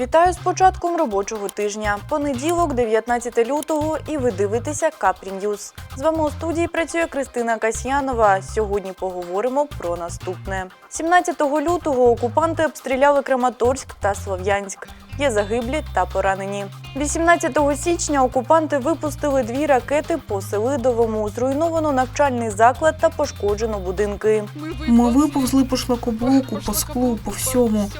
Вітаю з початком робочого тижня. Понеділок, 19 лютого, і ви дивитеся Капрі Ньюз. З вами у студії працює Кристина Касьянова. Сьогодні поговоримо про наступне. 17 лютого окупанти обстріляли Краматорськ та Слов'янськ. Є загиблі та поранені. 18 січня окупанти випустили дві ракети по Селидовому. Зруйновано навчальний заклад та пошкоджено будинки. Ми виповзли по шлакоблоку, по склу, по всьому.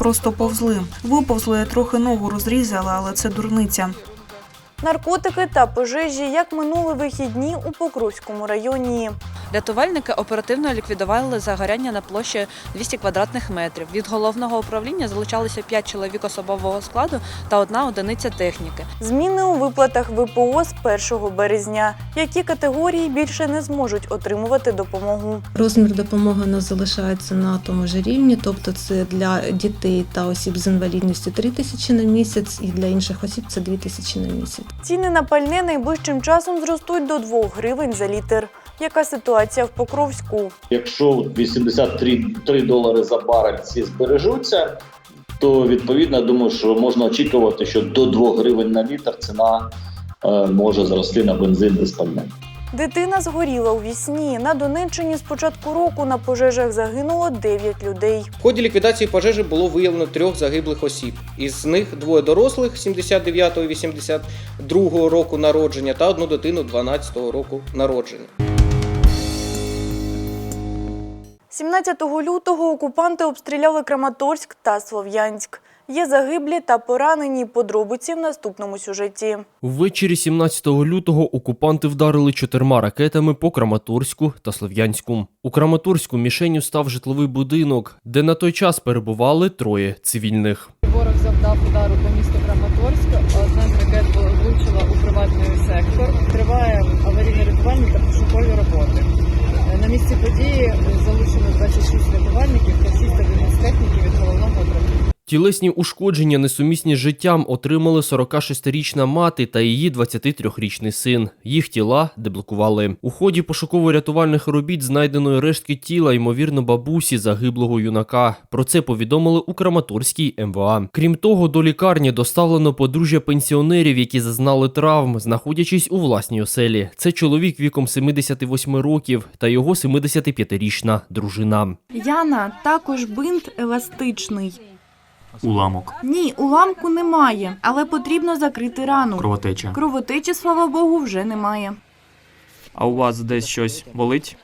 Просто повзли. Виповзли, я трохи ногу розрізала, але це дурниця. Наркотики та пожежі як минули вихідні у Покровському районі. Рятувальники оперативно ліквідували загоряння на площі 200 квадратних метрів. Від головного управління залучалися 5 чоловік особового складу та одна одиниця техніки. Зміни у виплатах ВПО з 1 березня. Які категорії більше не зможуть отримувати допомогу? Розмір допомоги у нас залишається на тому ж рівні, тобто це для дітей та осіб з інвалідністю 3 тисячі на місяць, і для інших осіб це 2 тисячі на місяць. Ціни на пальне найближчим часом зростуть до 2 гривень за літр. Яка ситуація в Покровську? Якщо 83 3 долари за барель ці збережуться, то відповідно я думаю, що можна очікувати, що до 2 гривень на літр ціна е, може зрости на бензин без пальне. Дитина згоріла у вісні. На Донеччині з початку року на пожежах загинуло 9 людей. В ході ліквідації пожежі було виявлено трьох загиблих осіб. Із них двоє дорослих 79 і 82 року народження та одну дитину 12 року народження. 17 лютого окупанти обстріляли Краматорськ та Слов'янськ. Є загиблі та поранені подробиці в наступному сюжеті. Ввечері 17 лютого окупанти вдарили чотирма ракетами по Краматорську та Слов'янську. У Краматорську мішенню став житловий будинок, де на той час перебували троє цивільних. Ворог завдав удару по місту Краматорськ. Одна з ракет влучила у приватний сектор. Триває аварійно-рятувальні та пошукові роботи. Е, На місці події залучено 26 рятувальників та 6 одиниць техніки від головного управління. Тілесні ушкодження несумісні з життям отримали 46-річна мати та її 23-річний син. Їх тіла деблокували. У ході пошуково-рятувальних робіт знайдено рештки тіла, ймовірно, бабусі загиблого юнака. Про це повідомили у Краматорській МВА. Крім того, до лікарні доставлено подружжя пенсіонерів, які зазнали травм, знаходячись у власній оселі. Це чоловік віком 78 років та його 75-річна дружина. Яна також бинт еластичний. Уламок, Ні, уламку немає, але потрібно закрити рану. кровотеча. Кровотечі, слава Богу, вже немає. А у вас десь щось болить?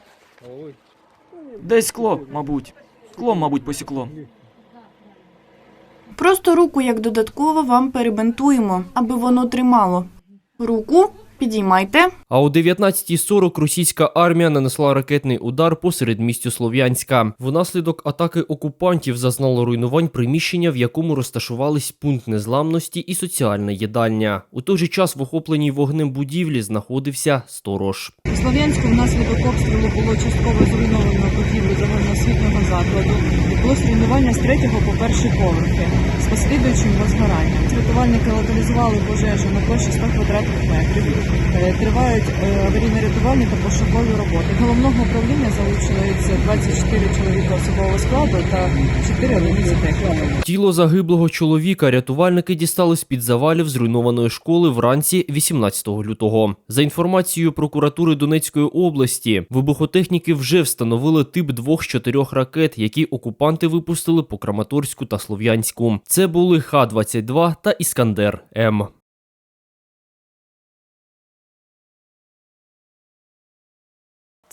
Десь скло, мабуть. Скло, мабуть, посікло. Просто руку як додатково вам перебинтуємо, аби воно тримало. Руку підіймайте. А о 19.40 російська армія нанесла ракетний удар по середмістю Слов'янська. Внаслідок атаки окупантів зазнало руйнувань приміщення, в якому розташувались пункт незламності і соціальна їдальня. У той же час в охопленій вогнем будівлі знаходився сторож. У Слов'янську внаслідок обстрілу було частково зруйновано будівлю загальноосвітнього закладу. Відбулось руйнування з третього по перший поверхи з послідуючим розгоранням. Рятувальники локалізували пожежу на площі 100 квадратних метрів. Е, Тривають е, аварійно-рятувальні та пошукові роботи. Головного управління залучується 24 чоловіка особового складу та 4 одиниці техніки. Тіло загиблого чоловіка рятувальники дістали з-під завалів зруйнованої школи вранці 18 лютого. За інформацією прокуратури Донецької області, вибухотехніки вже встановили тип двох з чотирьох ракет, які окупанти випустили по Краматорську та Слов'янську. Це були Х-22 та Іскандер М.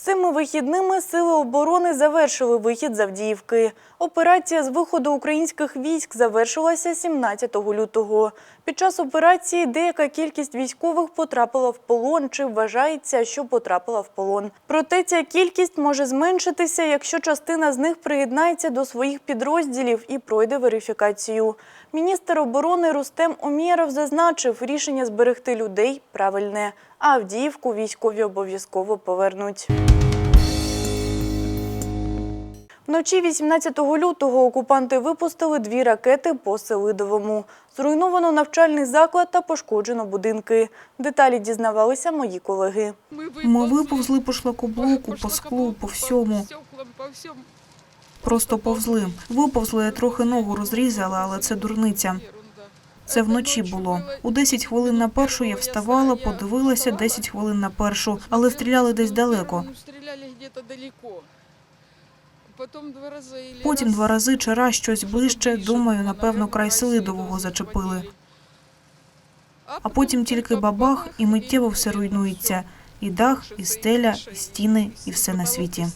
Цими вихідними сили оборони завершили вихід з Авдіївки. Операція з виходу українських військ завершилася 17 лютого. Під час операції деяка кількість військових потрапила в полон чи вважається, що потрапила в полон. Проте ця кількість може зменшитися, якщо частина з них приєднається до своїх підрозділів і пройде верифікацію. Міністр оборони Рустем Омєров зазначив, рішення зберегти людей правильне, а Авдіївку військові обов'язково повернуть. Вночі 18 лютого окупанти випустили дві ракети по Селидовому. Зруйновано навчальний заклад та пошкоджено будинки. Деталі дізнавалися мої колеги. Ми виповзли по шлакоблоку, по склу, по всьому. Просто повзли. Виповзли, трохи ногу розрізали, але це дурниця. Це вночі було. У 10 хвилин на першу я вставала, подивилася 10 хвилин на першу, але стріляли десь далеко. Потім два рази чи раз щось ближче, думаю, напевно, край Селидового зачепили. А потім тільки бабах, і миттєво все руйнується. І дах, і стеля, і стіни, і все на світі.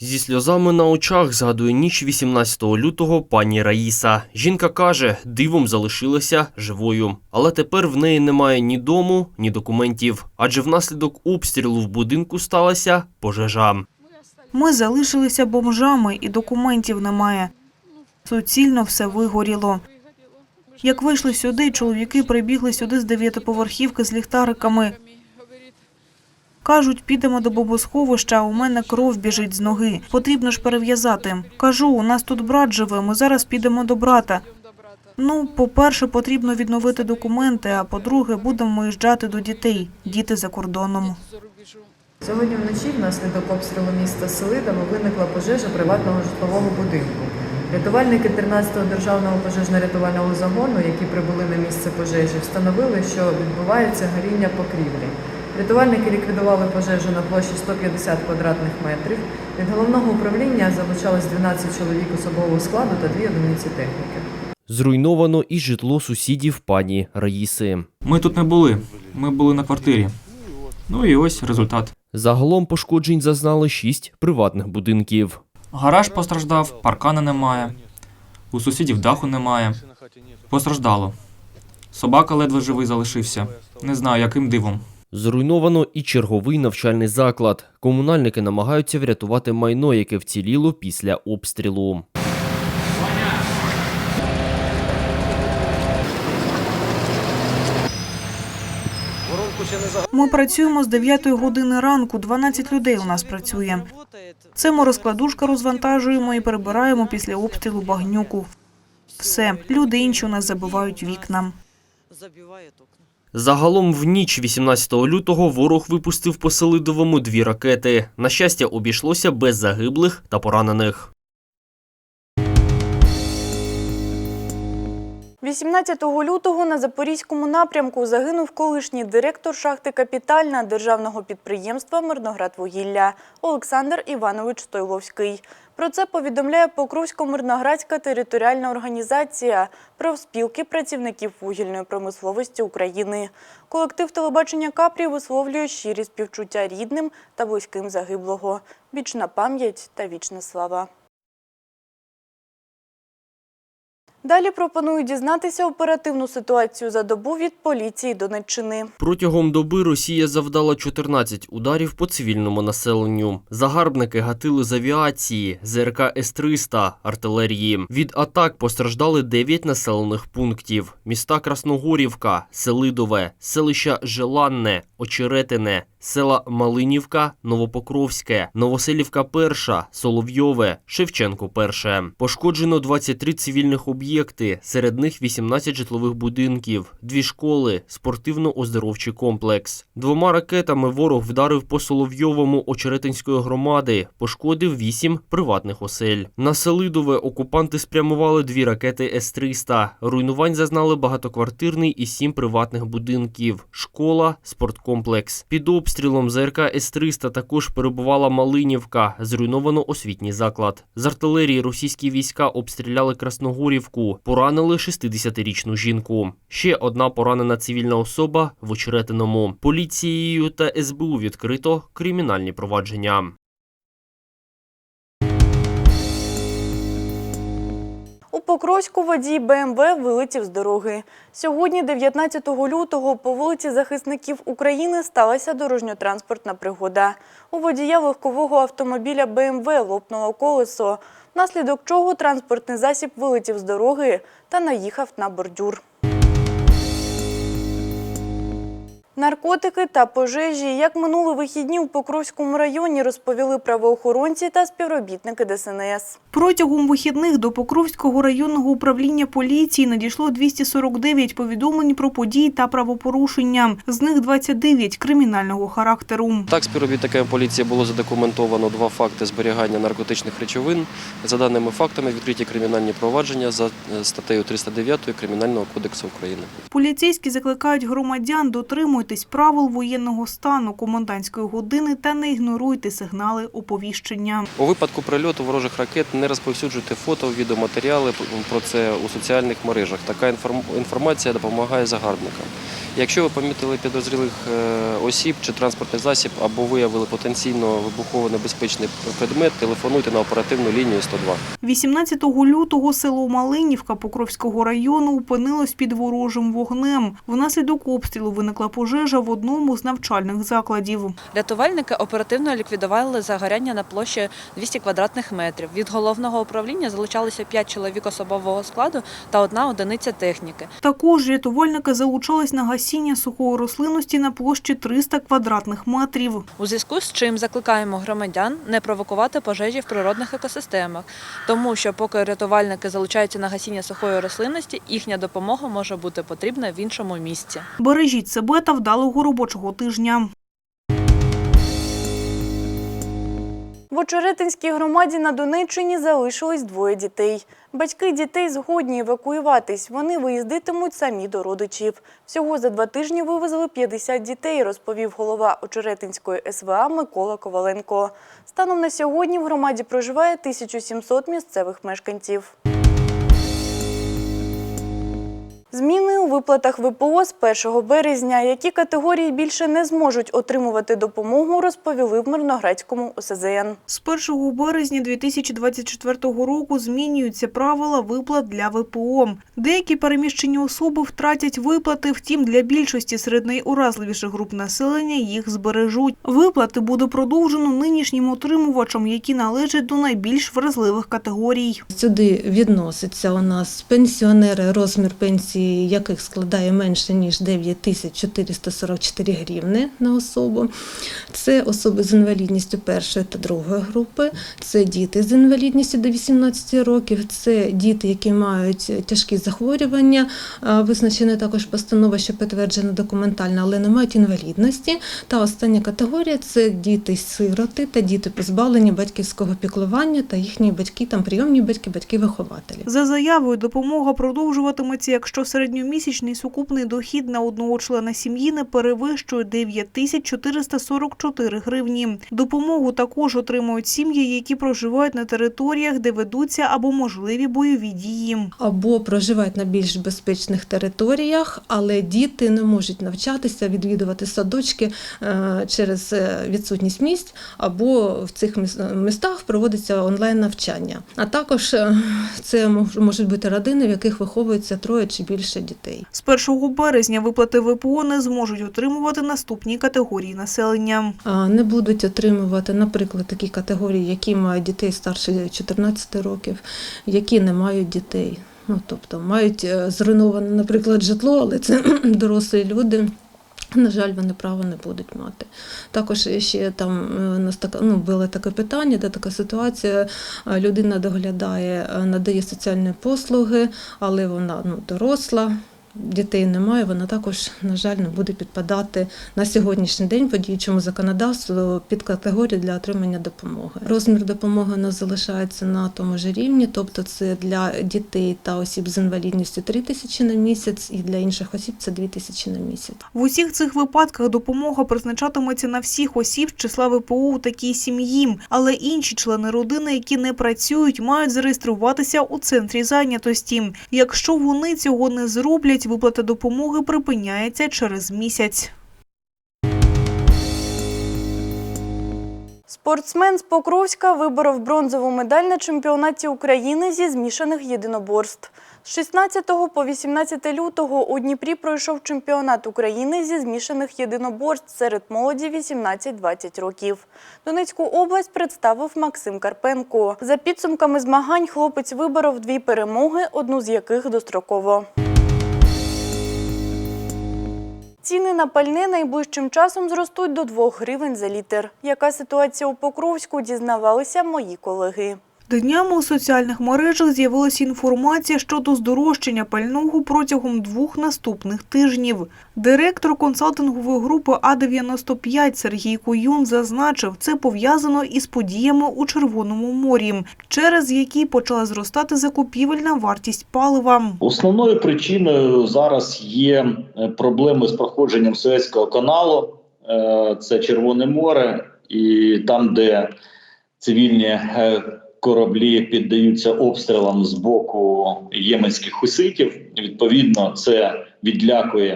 Зі сльозами на очах згадує ніч 18 лютого пані Раїса. Жінка каже, дивом залишилася живою. Але тепер в неї немає ні дому, ні документів. Адже внаслідок обстрілу в будинку сталася пожежа. Ми залишилися бомжами, і документів немає. Суцільно все вигоріло. Як вийшли сюди, чоловіки прибігли сюди з дев'ятиповерхівки з ліхтариками. Кажуть, підемо до бомбосховища, а у мене кров біжить з ноги. Потрібно ж перев'язати. Кажу, у нас тут брат живе, ми зараз підемо до брата. Ну, по-перше, потрібно відновити документи, а по-друге, будемо виїжджати до дітей. Діти за кордоном. Сьогодні вночі внаслідок обстрілу міста Селидово виникла пожежа приватного житлового будинку. Рятувальники 13-го державного пожежно-рятувального загону, які прибули на місце пожежі, встановили, що відбувається горіння покрівлі. Рятувальники ліквідували пожежу на площі 150 квадратних метрів. Від головного управління залучалось 12 чоловік особового складу та дві одиниці техніки. Зруйновано і житло сусідів пані Раїси. Ми тут не були. Ми були на квартирі. Ну і ось результат. Загалом пошкоджень зазнали шість приватних будинків. Гараж постраждав, паркана немає. У сусідів даху немає. Постраждало. Собака ледве живий залишився. Не знаю, яким дивом. Зруйновано і черговий навчальний заклад. Комунальники намагаються врятувати майно, яке вціліло після обстрілу. Ми працюємо з 9 години ранку, 12 людей у нас працює. Це ми розкладушка розвантажуємо і перебираємо після обстрілу багнюку. Все, люди інші у нас забивають вікна. Загалом в ніч 18 лютого ворог випустив по Селидовому дві ракети. На щастя, обійшлося без загиблих та поранених. 18 лютого на Запорізькому напрямку загинув колишній директор шахти «Капітальна» державного підприємства «Мирноградвугілля» Олександр Іванович Стойловський. Про це повідомляє Покровсько-Мирноградська територіальна організація профспілки працівників вугільної промисловості України. Колектив телебачення Капрі висловлює щирі співчуття рідним та близьким загиблого. Вічна пам'ять та вічна слава. Далі пропоную дізнатися оперативну ситуацію за добу від поліції Донеччини. Протягом доби Росія завдала 14 ударів по цивільному населенню. Загарбники гатили з авіації, ЗРК С-300, артилерії. Від атак постраждали 9 населених пунктів: міста Красногорівка, Селидове, селища Желанне, Очеретине, села Малинівка, Новопокровське, Новоселівка Перша, Соловйове, Шевченко Перше. Пошкоджено 23 цивільних об'єкти, серед них 18 житлових будинків, дві школи, спортивно-оздоровчий комплекс. Двома ракетами ворог вдарив по Соловйовому Очеретинської громади, пошкодив 8 приватних осель. На Селидове окупанти спрямували дві ракети С-300. Руйнувань зазнали багатоквартирний і сім приватних будинків, школа, спорткомплекс. Під обстрілом ЗРК С-300 також перебувала Малинівка, зруйновано освітній заклад. З артилерії російські війська обстріляли Красногорівку, поранили 60-річну жінку. Ще одна поранена цивільна особа в Очеретиному. Поліцією та СБУ відкрито кримінальні провадження. Покровську водій БМВ вилетів з дороги. Сьогодні, 19 лютого, по вулиці захисників України сталася дорожньо-транспортна пригода. У водія легкового автомобіля БМВ лопнуло колесо, внаслідок чого транспортний засіб вилетів з дороги та наїхав на бордюр. Наркотики та пожежі, як минули вихідні у Покровському районі, розповіли правоохоронці та співробітники ДСНС. Протягом вихідних до Покровського районного управління поліції надійшло 249 повідомлень про події та правопорушення. З них 29 кримінального характеру. Так, співробітниками поліції було задокументовано два факти зберігання наркотичних речовин. За даними фактами, відкриті кримінальні провадження за е, статтею 309 Кримінального кодексу України. Поліцейські закликають громадян дотримуйтесь правил воєнного стану, комендантської години та не ігноруйте сигнали оповіщення. У випадку прильоту ворожих ракет не розповсюджуйте фото, відеоматеріали про це у соціальних мережах. Така інформ- інформація допомагає загарбникам. Якщо ви помітили підозрілих е, осіб чи транспортний засіб або виявили потенційно вибухово небезпечний предмет, телефонуйте на оперативну лінію 102. 18 лютого село Малинівка Покровського району опинилось під ворожим вогнем. Внаслідок обстрілу виникла пожежа в одному з навчальних закладів. Рятувальники оперативно ліквідували загоряння на площі 200 квадратних метрів. Від головного управління залучалися 5 чоловік особового складу та одна одиниця техніки. Також рятувальники залучались на гасіння сухої рослинності на площі 300 квадратних метрів. У зв'язку з чим закликаємо громадян не провокувати пожежі в природних екосистемах, тому що поки рятувальники залучаються на гасіння сухої рослинності, їхня допомога може бути потрібна в іншому місці. Бережіть себе та вдалого робочого тижня. В Очеретинській громаді на Донеччині залишилось двоє дітей. Батьки дітей згодні евакуюватись. Вони виїздитимуть самі до родичів. Всього за два тижні вивезли 50 дітей, розповів голова Очеретинської СВА Микола Коваленко. Станом на сьогодні в громаді проживає 1700 місцевих мешканців. Зміни у виплатах ВПО з 1 березня. Які категорії більше не зможуть отримувати допомогу, розповіли в Мирноградському ОСЗН. З 1 березня 2024 року змінюються правила виплат для ВПО. Деякі переміщені особи втратять виплати, втім для більшості серед найуразливіших груп населення їх збережуть. Виплати буде продовжено нинішнім отримувачам, які належать до найбільш вразливих категорій. Сюди відноситься у нас пенсіонери, розмір пенсії яких складає менше ніж 9 тисяч 444 гривни на особу. Це особи з інвалідністю першої та другої групи, це діти з інвалідністю до 18 років, це діти, які мають тяжкі захворювання, визначена також постанова, що підтверджена документально, але не мають інвалідності. Та остання категорія це діти-сироти та діти позбавлені батьківського піклування та їхні батьки, там прийомні батьки, батьки-вихователі. За заявою допомога продовжуватиметься, якщо середньомісячний сукупний дохід на одного члена сім'ї не перевищує 9 тисяч 444 гривні. Допомогу також отримують сім'ї, які проживають на територіях, де ведуться або можливі бойові дії. або проживають на більш безпечних територіях, але діти не можуть навчатися, відвідувати садочки е, через е, відсутність місць, або в цих містах проводиться онлайн навчання. А також е, це мож- можуть бути родини, в яких виховується троє чи більше дітей. З 1 березня виплати ВПО не зможуть отримувати наступні категорії населення. А, Не будуть отримувати, наприклад, такі категорії, які мають дітей старше 14 років, які не мають дітей. Ну, тобто мають е, зруйноване, наприклад, житло, але це дорослі люди. На жаль, вони права не будуть мати. Також ще там е, нас така ну було таке питання, де така ситуація. е, Людина доглядає, е, надає соціальні послуги, але вона ну доросла. Дітей немає, вона також, на жаль, не буде підпадати на сьогоднішній день по діючому законодавству під категорію для отримання допомоги. Розмір допомоги у нас залишається на тому ж рівні, тобто це для дітей та осіб з інвалідністю 3 тисячі на місяць, і для інших осіб це 2 тисячі на місяць. В усіх цих випадках допомога призначатиметься на всіх осіб з числа ВПО у такій сім'ї, але інші члени родини, які не працюють, мають зареєструватися у центрі зайнятості. Якщо вони цього не зроблять, виплата допомоги припиняється через місяць. Спортсмен з Покровська виборов бронзову медаль на чемпіонаті України зі змішаних єдиноборств. З 16 по 18 лютого у Дніпрі пройшов чемпіонат України зі змішаних єдиноборств серед молоді 18-20 років. Донецьку область представив Максим Карпенко. За підсумками змагань хлопець виборов дві перемоги, одну з яких достроково. Ціни на пальне найближчим часом зростуть до 2 гривень за літр. Яка ситуація у Покровську, дізнавалися мої колеги. Днями у соціальних мережах з'явилася інформація щодо здорожчання пального протягом двох наступних тижнів. Директор консалтингової групи А-95 Сергій Куюн зазначив, це пов'язано із подіями у Червоному морі, через які почала зростати закупівельна вартість палива. Основною причиною зараз є е, проблеми з проходженням Суецького каналу. Е, Це Червоне море, і там, де цивільні е, кораблі піддаються обстрілам з боку єменських хуситів. Відповідно, це відлякує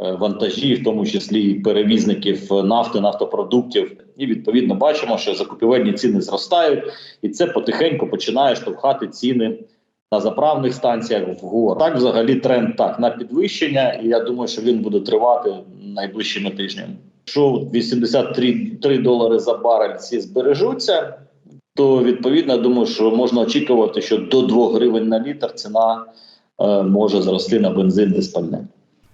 е, вантажі, в тому числі перевізників нафти, нафтопродуктів. І відповідно бачимо, що закупівельні ціни зростають, і це потихеньку починає штовхати ціни на заправних станціях вгору. Так, взагалі, тренд так на підвищення, і я думаю, що він буде тривати найближчими тижнями. Якщо 83 3 долари за барель ці збережуться, то відповідно я думаю, що можна очікувати, що до 2 гривень на літр ціна е, може зрости на бензин диспальне.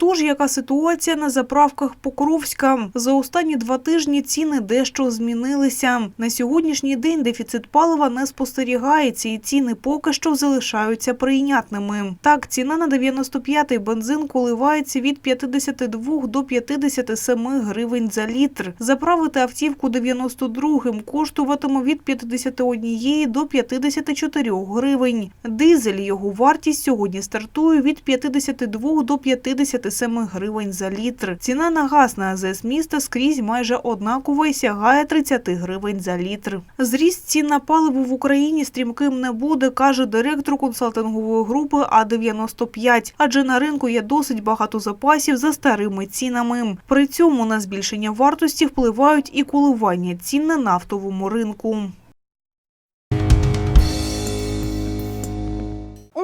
Тож, яка ситуація на заправках Покровська? За останні два тижні ціни дещо змінилися. На сьогоднішній день дефіцит палива не спостерігається, і ціни поки що залишаються прийнятними. Так, ціна на 95-й бензин коливається від 52 до 57 гривень за літр. Заправити автівку 92-м коштуватиме від 51 до 54 гривень. Дизель його вартість сьогодні стартує від 52 до 57 гривень за літр. Ціна на газ на АЗС міста скрізь майже однакова і сягає 30 гривень за літр. Зріст цін на паливо в Україні стрімким не буде, каже директор консалтингової групи А-95, адже на ринку є досить багато запасів за старими цінами. При цьому на збільшення вартості впливають і коливання цін на нафтовому ринку.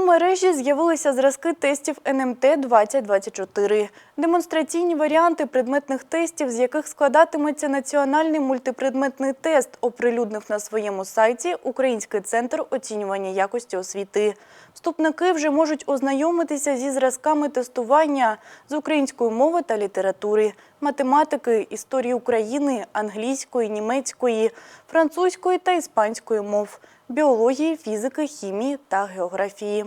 Мережі з'явилися зразки тестів НМТ 2024. Демонстраційні варіанти предметних тестів, з яких складатиметься національний мультипредметний тест, оприлюднив на своєму сайті Український центр оцінювання якості освіти. Вступники вже можуть ознайомитися зі зразками тестування з української мови та літератури, математики, історії України, англійської, німецької, французької та іспанської мов, біології, фізики, хімії та географії.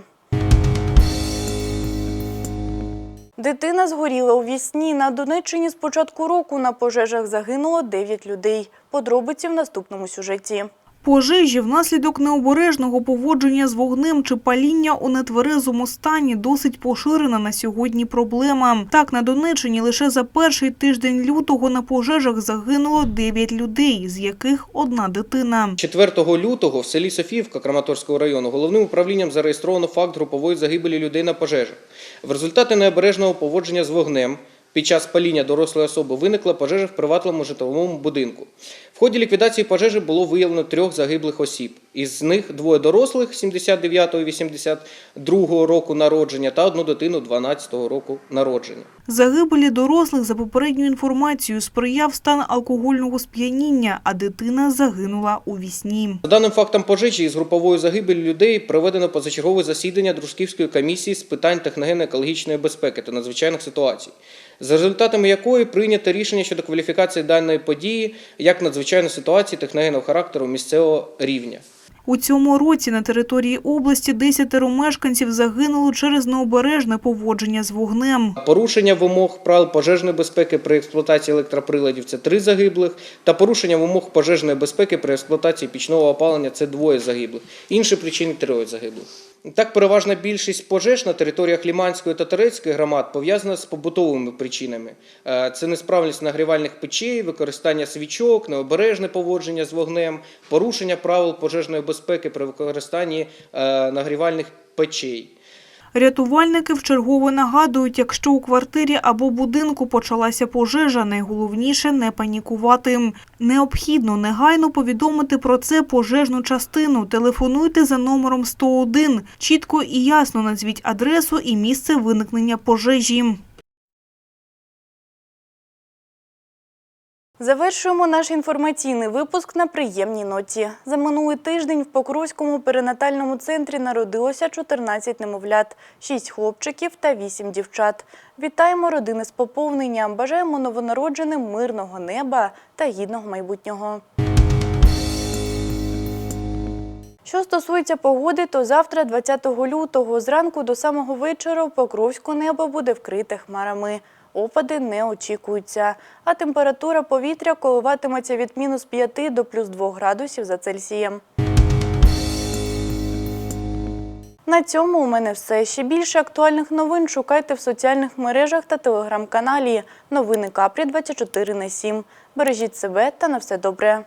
Дитина згоріла у вісні. На Донеччині з початку року на пожежах загинуло 9 людей. Подробиці в наступному сюжеті. Пожежі внаслідок необережного поводження з вогнем чи паління у нетверезому стані досить поширена на сьогодні проблема. Так, на Донеччині лише за перший тиждень лютого на пожежах загинуло 9 людей, з яких одна дитина. 4 лютого в селі Софіївка Краматорського району головним управлінням зареєстровано факт групової загибелі людей на пожежах. В результаті необережного поводження з вогнем під час паління дорослої особи виникла пожежа в приватному житловому будинку. В ході ліквідації пожежі було виявлено трьох загиблих осіб. Із них двоє дорослих 79 і 82 року народження та одну дитину 12 року народження. Загибелі дорослих за попередньою інформацією сприяв стан алкогольного сп'яніння, а дитина загинула у вісні. За даним фактом пожежі із груповою загибелі людей проведено позачергове засідання Дружківської комісії з питань техногенно-екологічної безпеки та надзвичайних ситуацій, за результатами якої прийнято рішення щодо кваліфікації даної події як надзвичайної ситуації техногенного характеру місцевого рівня. У цьому році на території області десятеро мешканців загинуло через необережне поводження з вогнем. Порушення вимог правил пожежної безпеки при експлуатації електроприладів це три загиблих, та порушення вимог пожежної безпеки при експлуатації пічного опалення це двоє загиблих. Інші причини троє загиблих. Так, переважна більшість пожеж на територіях Ліманської та Терецької громад пов'язана з побутовими причинами. Е, Це несправність нагрівальних печей, використання свічок, необережне поводження з вогнем, порушення правил пожежної безпеки при використанні е, нагрівальних печей. Рятувальники вчергове нагадують, якщо у квартирі або будинку почалася пожежа, найголовніше не панікувати. Необхідно негайно повідомити про це пожежну частину. Телефонуйте за номером 101. Чітко і ясно назвіть адресу і місце виникнення пожежі. Завершуємо наш інформаційний випуск на приємній ноті. За минулий тиждень в Покровському перинатальному центрі народилося 14 немовлят, 6 хлопчиків та 8 дівчат. Вітаємо родини з поповненням, бажаємо новонародженим мирного неба та гідного майбутнього. Що стосується погоди, то завтра, 20 лютого, зранку до самого вечора в Покровську небо буде вкрите хмарами. Опади не очікуються, а температура повітря коливатиметься від мінус 5 до плюс 2 градусів за Цельсієм. На цьому у мене все. Ще більше актуальних новин шукайте в соціальних мережах та телеграм-каналі Новини Капрі 24 на 7. Бережіть себе та на все добре.